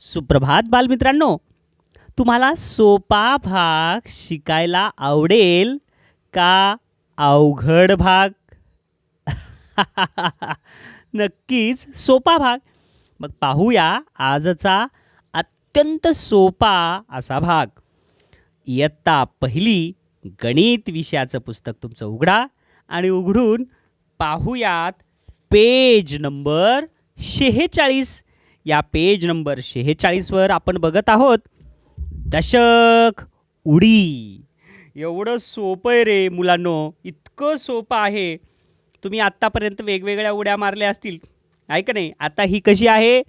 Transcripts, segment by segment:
सुप्रभात बालमित्रांनो. तुम्हाला सोपा भाग शिकायला आवडेल का अवघड भाग? नक्कीच सोपा भाग. मग पाहूया आजचा अत्यंत सोपा असा भाग. इयत्ता पहिली गणित विषयाचं पुस्तक तुमचं उघडा आणि उघडून पाहूयात पेज नंबर शेहेचाळीस. या पेज नंबर शेहेचाळीसवर आपण बघत आहोत दशक उडी. एवढं सोपं आहे रे मुलांनो इतकं सोपं आहे. तुम्ही आत्तापर्यंत वेगवेगळ्या उड्या मारल्या असतील आहे का नाही? आता ही कशी आहे?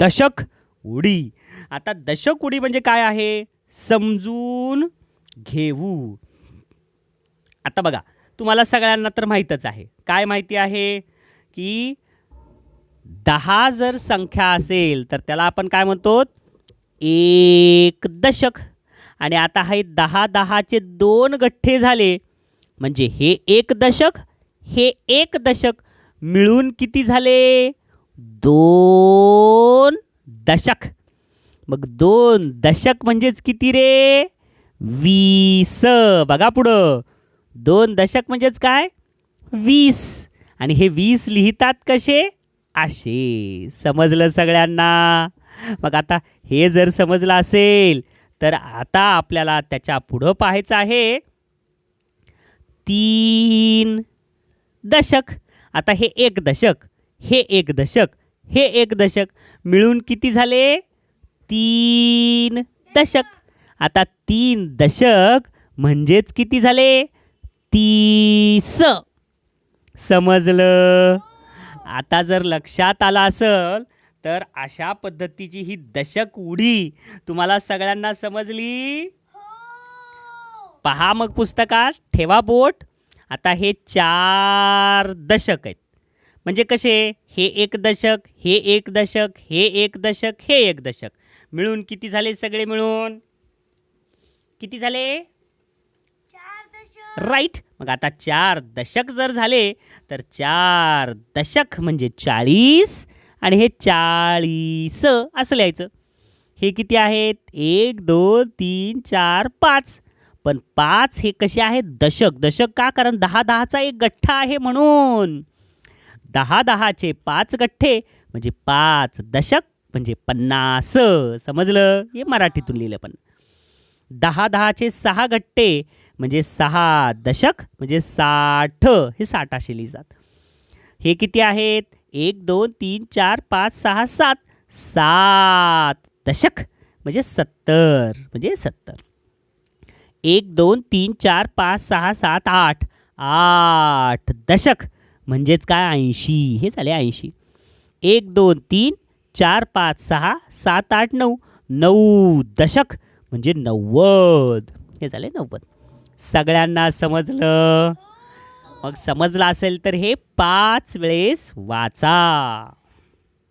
दशक उडी. आता दशक उडी म्हणजे काय आहे? समजून घेऊ. आता बघा तुम्हाला सगळ्यांना तर माहीतच आहे. काय माहिती आहे? की दहा जर संख्या असेल तर त्याला आपण काय म्हणतो? एक दशक. आणि आता हे दहा दहाचे दोन गठ्ठे झाले. म्हणजे हे एक दशक हे एक दशक. मिळून किती झाले? दोन दशक. मग दोन दशक म्हणजेच किती रे? वीस. बघा पुढं. दोन दशक म्हणजेच काय? वीस. आणि हे वीस लिहितात कसे? असे समजलं सगळ्यांना? मग आता हे जर समजलं असेल तर आता आपल्याला त्याच्या पुढं पाहायचं आहे. तीन दशक. आता हे एक दशक हे एक दशक हे एक दशक. मिळून किती झाले? तीन दशक. आता तीन दशक म्हणजेच किती झाले? तीस. समजलं? आता जर लक्षात आलं असेल तर अशा पद्धतीची ही दशक उडी तुम्हाला सगळ्यांना समजली? पहा मग पुस्तकात ठेवा बोट. आता हे चार दशक आहेत. म्हणजे कसे? हे एक दशक हे एक दशक हे एक दशक हे एक दशक. मिळून किती झाले सगळे मिळून? किती झाले? राईट. मग आता चार दशक जर झाले तर चार दशक म्हणजे चाळीस आणि हे चाळीस असं लिहायचं. हे किती आहेत? एक दोन तीन चार पाच. पण पाच हे कसे आहेत? दशक. दशक का? कारण दहा दहाचा एक गठ्ठा आहे म्हणून. दहा दहाचे पाच गठ्ठे म्हणजे पाच दशक म्हणजे पन्नास. समजलं? हे मराठीतून लिहिलं पण. दहा दहाचे सहा गट्टे म्हणजे सहा दशक म्हणजे साठ हे साठ असे लिहितात. हे किती आहेत? एक दोन तीन चार पाच सहा सात. सात दशक म्हणजे सत्तर म्हणजे सत्तर. एक दोन तीन चार पाच सहा सात आठ. आठ दशक म्हणजेच काय? ऐंशी. हे झाले ऐंशी. एक दोन तीन चार पाच सहा सात आठ नऊ. नऊ दशक म्हणजे नव्वद. हे झाले नव्वद. सगळ्यांना समजलं. मग समजलं असेल तर हे पाच वेळेस वाचा.